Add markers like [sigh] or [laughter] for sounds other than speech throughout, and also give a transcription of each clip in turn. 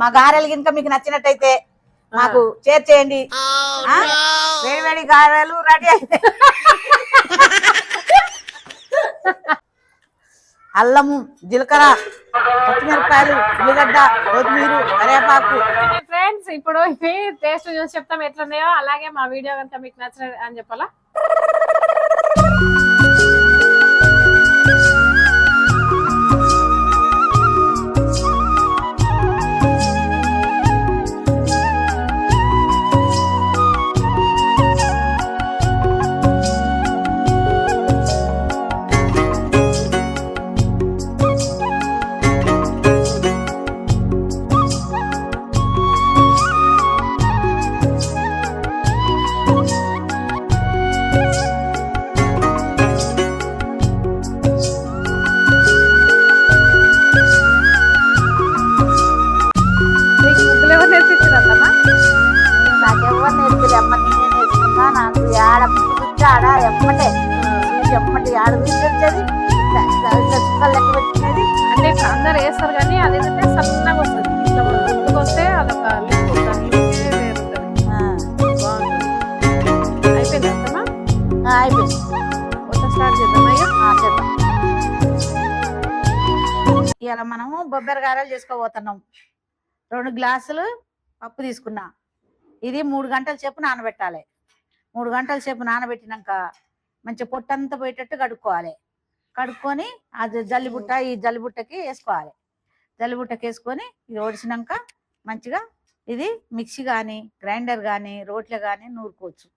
మా గారెలు కనుక మీకు నచ్చినట్టయితే మాకు షేర్ చేయండి? వేడి వేడి గారెలు రెడీ అయితే అల్లము జీలకర్ర పచ్చిమిరపకాయలు ఉల్లిగడ్డ కొత్తిమీర కరివేపాకు. ఫ్రెండ్స్ ఇప్పుడు ఇవి టేస్ట్ చూసి చెప్తాం ఎట్లున్నాయో. అలాగే మా వీడియో కనుక మీకు నచ్చిన అని చెప్పాలా? వచ్చేది. చుక్కలు అంటే అందరు వేస్తారు కానీ అది ఏంటంటే సన్నగా వస్తుంది. ఇట్లా ముందుకు వస్తే అదొక అయిపోయింది అయిపోయింది. కొత్త స్టార్ట్ చేద్దాం చేద్దాం. ఇవాళ మనము బొబ్బరి గారెలు చేసుకోబోతున్నాం. రెండు గ్లాసులు పప్పు తీసుకున్నా. ఇది మూడు గంటల సేపు నానబెట్టాలి. మూడు గంటల సేపు నానబెట్టినాక మంచి పొట్టంతా పోయేటట్టు కడుక్కోవాలి. కడుక్కొని అది జల్లిబుట్ట ఈ జల్లిబుట్టకి వేసుకోవాలి. జల్లిబుట్టకి వేసుకొని ఇది ఒడిసినాక మంచిగా ఇది మిక్సీ కానీ గ్రైండర్ కానీ రోట్లో కానీ నూరుకోవచ్చు.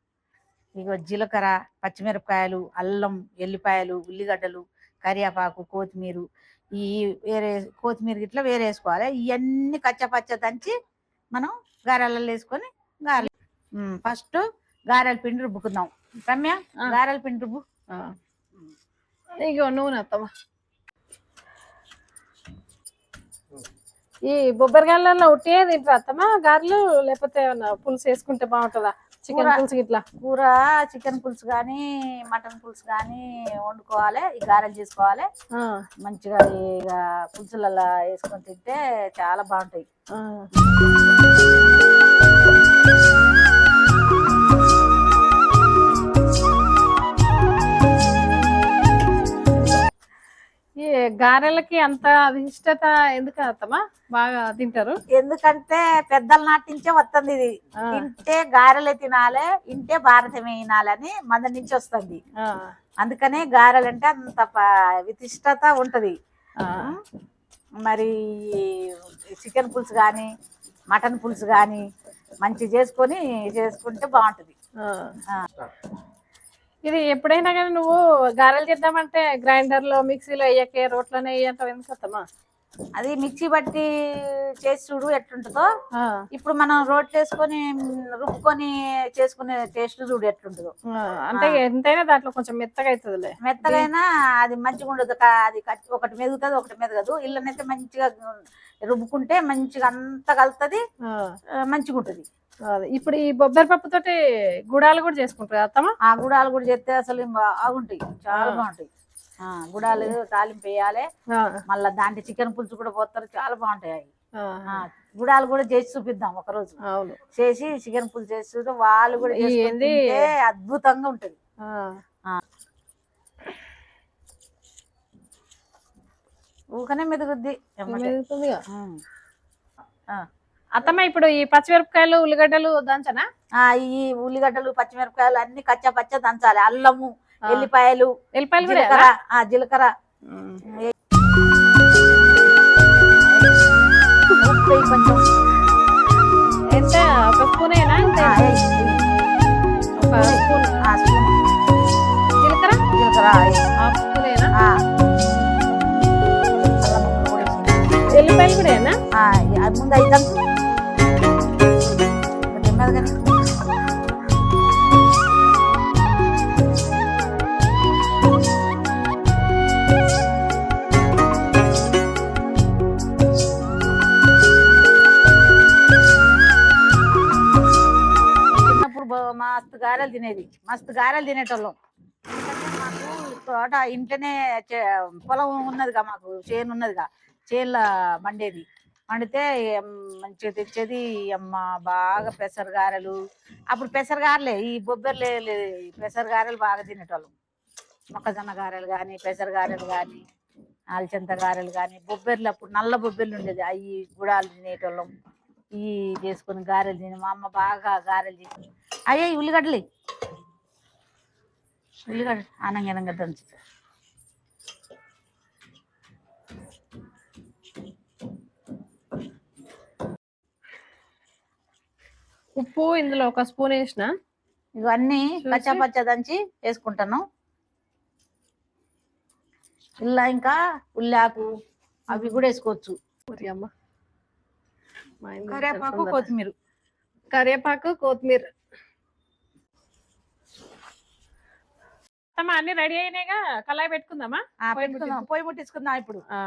ఇక జీలకర్ర పచ్చిమిరపకాయలు అల్లం ఎల్లిపాయలు ఉల్లిగడ్డలు కరివేపాకు కొత్తిమీర ఈ వేరే కొత్తిమీర ఇట్లా వేరే వేసుకోవాలి. ఇవన్నీ కచ్చపచ్చ దంచి మనం గారెలలో వేసుకొని గారెలు. ఫస్ట్ గారెల పిండి రుబ్బుకుందాం. రమ్య. గారెల పిండి రుబ్బు ఇగో నూనె అత్తమ్మా. ఈ బొబ్బరిగాయలలో ఉట్టియే తింటారా అత్తమ్మా? గారెలు లేకపోతే ఏమన్నా పులుసు వేసుకుంటే బాగుంటుందా? చికెన్. పులుసు ఇట్లా కూర చికెన్ పులుసు కానీ మటన్ పులుసు కానీ వండుకోవాలి. ఈ గారెలు చేసుకోవాలి. మంచిగా ఇక పులుసులలో వేసుకొని తింటే చాలా బాగుంటాయి. ఈ గారెలకి అంత ఇష్టత ఎందుకు అత్తమ్మా? బాగా తింటారు. ఎందుకంటే పెద్దల నాటి నుంచే వస్తుంది ఇది. ఇంటే గారెలే తినాలి ఇంటే భారతమే తినాలని మన నుంచి వస్తుంది. అందుకనే గారెలు అంటే అంత విశిష్టత ఉంటది. మరి చికెన్ పులుసు కానీ మటన్ పులుసు కానీ మంచి చేసుకొని చేసుకుంటే బాగుంటది. ఇది ఎప్పుడైనా కానీ నువ్వు గారెలు చేద్దామంటే గ్రైండర్లో మిక్సీలో వేయకే రోట్లోనే వేయంటావు ఎందుకు అది మిక్సీ బట్టి చేసి చూడు ఎట్లుంటుందో. ఇప్పుడు మనం రోట్లు వేసుకొని రుబ్బుకొని చేసుకునే టేస్ట్ చూడు ఎట్లుంటుందో. అంటే ఎంతైనా దాంట్లో కొంచెం మెత్తగా అవుతుందిలే మెత్తగైనా అది మంచిగా ఉండదు. అది కట్- ఒకటి మెదుగుతుంది ఒకటి మెదగదు. ఇళ్ళనైతే మంచిగా రుబ్బుకుంటే మంచిగా అంత కలుతుంది. మంచిగా ఉంటుంది. ఇప్పుడు ఈ బొబ్బరి పప్పు తోటి గుడాలు కూడా చేసుకుంటారు అత్తమ్మా? ఆ గుడాలు కూడా చేస్తే అసలు బాగుంటాయి. చాలా. బాగుంటాయి. ఆ గుడాలు తాలింపు వేయాలి. మళ్ళీ దాంట్లో చికెన్ పులుసు కూడా పోతారు చాలా బాగుంటాయి అవి. గుడాలు కూడా చేసి చూపిద్దాం ఒక రోజు అవును. చేసి చికెన్ పులుసు చేసి చూస్తే వాళ్ళు కూడా ఏంది? అద్భుతంగా ఉంటది. ఊకనే మెదుగుద్ది. అత్తమ్మ ఇప్పుడు ఈ పచ్చిమిరపకాయలు ఉల్లిగడ్డలు దంచనా? ఆ, ఈ ఉల్లిగడ్డలు పచ్చిమిరపకాయలు అన్ని కచ్చా పచ్చ దంచాలి. అల్లము. ఎల్లిపాయలు ఎల్లిపాయలు కూడా జీలకర్ర ఆ, జీలకర్ర. ఉమ్. ఉప్పు వేయి కొంచెం. ఎంత? ఒక స్పూనేనా? ఎంత ఆ, వేయి, వేయి. ఒక స్పూన్. ఆ, స్పూన్. జీలకర్ర? జీలకర్ర వేయి. హాఫ్ స్పూనేనా? ఆ. అల్లం ముక్కలు కూడా వేసి. ఎల్లిపాయలు కూడా ఏనా? ఆ, అది ముందు దంచు. తినేది. మస్తు గారెలు తినేటోళ్ళం. మాకు తోట ఇంట్లోనే చే- పొలం ఉన్నదిగా మాకు చేను ఉన్నదిగా. చేనుల మండేది. వండితే మంచిగా తెచ్చేది అమ్మ బాగా పెసర గారెలు. అప్పుడు పెసర గారెలే ఈ బొబ్బర్లే పెసర గారెలు బాగా తినేటోళ్ళం. మొక్కజొన్న గారెలు కానీ పెసర గారెలు కానీ ఆల్చంత గారెలు కానీ బొబ్బర్లు అప్పుడు నల్ల బొబ్బర్లు ఉండేది. అవి గుడాలు తినేటోళ్ళం. ఈ చేసుకుని గారెలు తిని మా అమ్మ బాగా గారెలు తిని అయ్యే ఉల్లిగడ్డలు. ఉల్లిగడ్డ ఆనంగా దంచు. ఉప్పు ఇందులో ఒక స్పూన్ వేసిన. ఇవన్నీ? పచ్చ పచ్చ దంచి వేసుకుంటాను. ఇలా ఇంకా ఉల్లాకు అవి కూడా వేసుకోవచ్చు. కరివేపాకు. కొత్తిమీర. కరివేపాకు కొత్తిమీర. అమ్మ అన్ని రెడీ అయినాయిగా? కళాయి పెట్టుకుందామా? ఆ, పెట్టుకుందాం. పొయ్యి ముట్టించుకుందాం ఇప్పుడు. ఆ.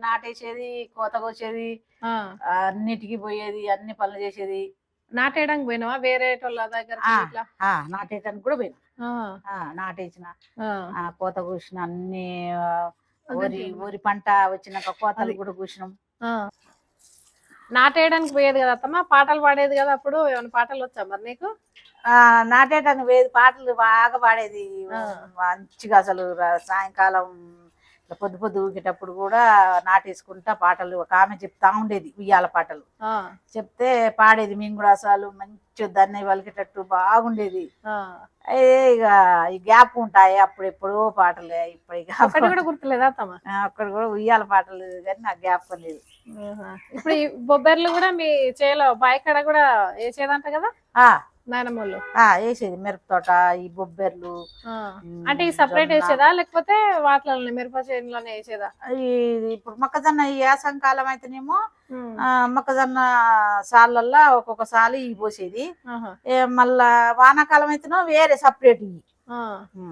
నాటేసేది కోత కోసేది ఆ. ఆ, అన్నిటికీ పోయేది అన్ని పనులు చేసేది. నాటేయడానికి పోయినావా? వేరే వాళ్ళ దగ్గర నాటేయడానికి కూడా పోయినా. నాటేసిన. కోత కూసిన అన్ని వరి. వరి పంట వచ్చినాక కోతలు. కూడా కూసినాం. నాటేయడానికి పోయేది కదా అత్తమ్మ? పాటలు పాడేది కదా అప్పుడు? ఏమైనా పాటలు వచ్చా మరి నీకు? ఆ నాటేయడానికి వేది పాటలు బాగా పాడేది. మంచిగా అసలు సాయంకాలం పొద్దు పొద్దు ఊగేటప్పుడు కూడా నాటేసుకుంటా పాటలు. ఒక ఆమె చెప్తా ఉండేది ఉయ్యాల పాటలు. చెప్తే పాడేది మేము కూడా అసలు మంచి దాన్ని వలికేటట్టు బాగుండేది. అయ్యే ఇక ఈ గ్యాప్ ఉంటాయి అప్పుడు ఎప్పుడో పాటలే ఇప్పుడు ఒకటి కూడా గుర్తులేదా అక్కడ కూడా ఉయ్యాల పాటలు కానీ నాకు గ్యాప్ లేదు. ఇప్పుడు ఈ బొబ్బర్లు కూడా మీ చేలో బాయికాడ కూడా వేసేదంట కదా? ఆ, వేసేది మిరప తోట ఈ బొబ్బెర్లు అంటే ఈ సపరేట్. వేసేదా? లేకపోతే వాటిలోనే మిరప చేనులోనే వేసేదా? ఈ ఇప్పుడు మొక్కజొన్న ఈ యాసంకాలం అయితేనేమో మొక్కజొన్న సార్లల్లో ఒక్కొక్క సాలు ఇవి పోసేది. మళ్ళా వానాకాలం అయితేనో వేరే సపరేట్ ఇవి.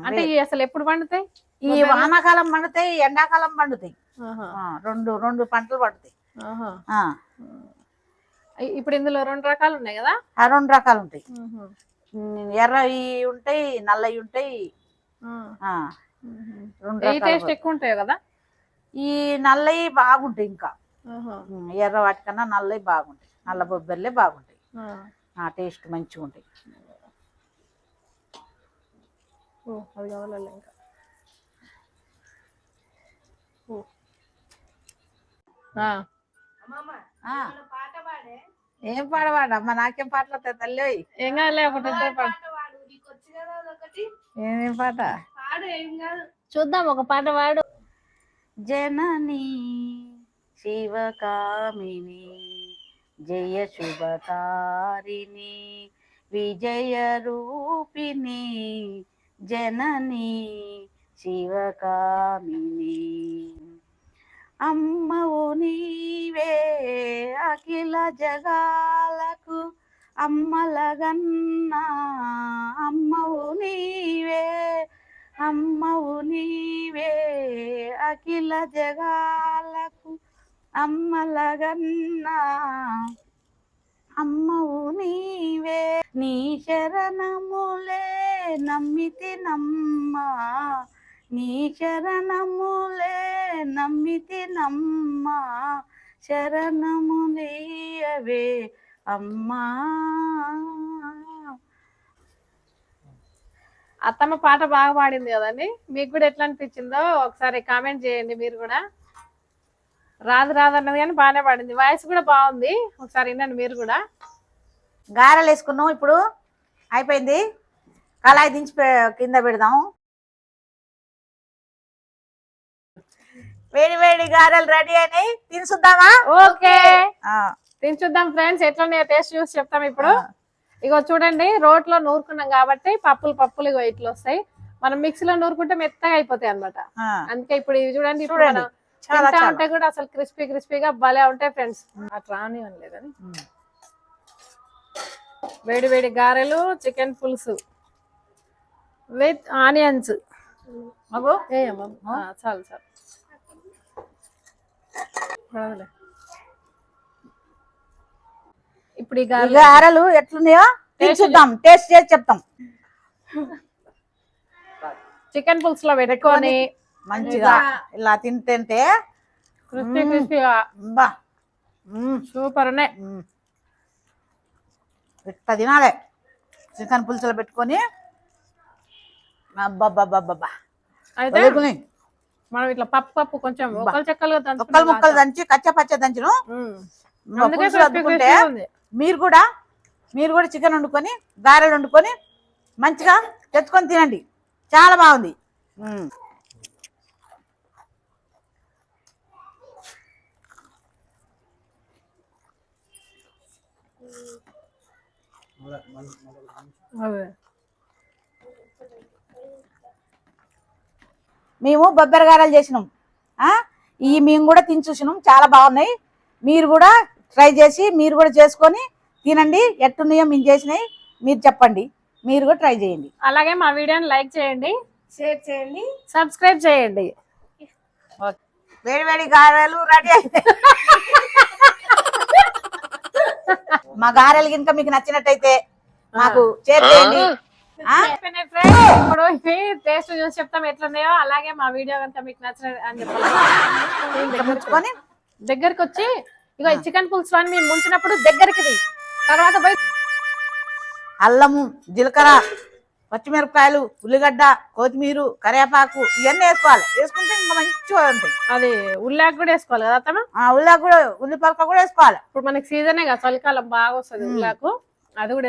అంటే అసలు ఎప్పుడు పండుతాయి ఈ? వానాకాలం పండుతాయి ఎండాకాలం పండుతాయి. రెండు రెండు పంటలు పండుతాయి. ఇప్పుడు ఇందులో రెండు రకాలు ఉన్నాయి కదా? ఆ రెండు రకాలు ఉంటాయి ఎర్రవి ఉంటాయి. నల్లవి ఉంటాయి. రెండు టేస్ట్ ఎక్కువ ఉంటాయి కదా? ఈ నల్లవి బాగుంటాయి ఇంకా. ఎర్ర వాటికన్నా నల్లవి బాగుంటాయి. నల్ల బొబ్బర్లే బాగుంటాయి. ఆ. టేస్ట్ మంచిగా ఉంటాయి. అది ఇంకా. ఓ. ఏం పాడవాడు అమ్మ నాకేం పాటలు వస్తాయి తల్లి. ఏం కాదులే ఒకటి ఏమేం పాట? చూద్దాం ఒక పాట పాడు జనని శివకామిని జయ శుభకారిణి విజయ రూపిణి జనని శివకామిని. అమ్మవు నీవే అఖిల జగాలకు అమ్మలగన్నా. అమ్మవు నీవే అమ్మవు నీవే అఖిల జగాలకు అమ్మలగన్నా. అమ్మవు నీవే నీ శరణములే నమ్మితి నమ్మ నీ శరణములే నమ్మితి నమ్మ శరణము నీయవే అమ్మా. అత్తమ్మ పాట బాగా పాడింది కదండి? మీకు కూడా ఎట్లా అనిపించిందో ఒకసారి కామెంట్ చేయండి మీరు కూడా. రాదు రాదు అన్నది కానీ బాగానే పాడింది. వాయిస్ కూడా బాగుంది. ఒకసారి వినండి మీరు కూడా. గారెలు వేసుకున్నాం ఇప్పుడు. అయిపోయింది. కళాయి దించి కింద పెడదాం. వేడి వేడి గారెలు రెడీ అయినాయి. తిని చూద్దామా ఓకే. ఆ, తిని చూద్దాం ఫ్రెండ్స్. ఎట్లా టేస్ట్ చూసి చెప్తాం ఇప్పుడు. ఇగో చూడండి రోట్లో నూరుకున్నాం కాబట్టి పప్పులు పప్పులు ఇగో ఇట్లా వస్తాయి. మనం మిక్సీలో నూరుకుంటే మెత్తగా అయిపోతాయి అన్నమాట. ఆ, అందుకే ఇప్పుడు ఇవి చూడండి చాలా ఉంటే కూడా అసలు క్రిస్పీ క్రిస్పీగా భలే ఉంటాయి ఫ్రెండ్స్. అట్లా రానివ్వని లేదని. వేడి వేడి గారెలు చికెన్ పులుసు విత్ ఆనియన్స్. ఏయమ్మా చాలు చాలు. ఇప్పుడు ఈ ఈ గారెలు గారెలు ఎట్లున్నాయో చూద్దాం. టేస్ట్ చేసి చెప్తాం. చికెన్ పులుసులో పెట్టుకొని మంచిగా ఇలా తింటే క్రిస్పీ క్రిస్పీగా బా సూపర్ ఉన్నాయి. ఇట్లా తినాలి. చికెన్ పులుసులో పెట్టుకొని అబ్బబ్బబ్బబ్బా అయితే మనం ఇట్లా పప్పు పప్పు కొంచెం ఒకలు చెక్కలుగా ముక్కలు ముక్కలు దంచి కచ్చ పచ్చ దంచును ఉమ్. మా అందుకే పులుసులో crispy అద్దుకుంటే crispy ఉంది మీరు కూడా మీరు కూడా చికెన్ వండుకొని గారెలు వండుకొని మంచిగా తెచ్చుకొని తినండి చాలా బాగుంది ఉమ్. అదే. మేము బొబ్బరి గారెలు చేసినాం? ఈ మేము కూడా తిని చూసినాం. చాలా బాగున్నాయి. మీరు కూడా ట్రై చేసి మీరు కూడా చేసుకొని తినండి. ఎట్టున్నాయో మేము చేసినాయి. మీరు చెప్పండి. మీరు కూడా ట్రై చేయండి. అలాగే మా వీడియోని లైక్ చేయండి. షేర్ చేయండి. సబ్స్క్రైబ్ చేయండి. వేడి వేడి గారెలు రెడీ అయినాయి. [laughs] మా గారెలు కనుక మీకు నచ్చినట్టయితే మాకు షేర్ చేయండి. ఇప్పుడు టేస్ట్ చూసి చెప్తాం ఎట్లున్నాయో అలాగే మా వీడియో కనుక మీకు నచ్చిన అని చెప్పాలి దగ్గరికి వచ్చి ఇగో చికెన్ పులుసు అని మేము ముంచినప్పుడు దగ్గరికి. తర్వాత పోయి అల్లము జీలకర్ర పచ్చిమిరపకాయలు ఉల్లిగడ్డ కొత్తిమీర కరివేపాకు ఇవన్నీ వేసుకోవాలి. వేసుకుంటే ఇంకా మంచిగా ఉంటాయి. అది ఉల్లాక కూడా వేసుకోవాలి కదా అత్తమ్మ? ఆ ఉల్లా కూడా ఉల్లిపలక కూడా వేసుకోవాలి. ఇప్పుడు మనకి సీజనే కదా చలికాలం బాగా వస్తుంది ఉల్లాకు అది కూడా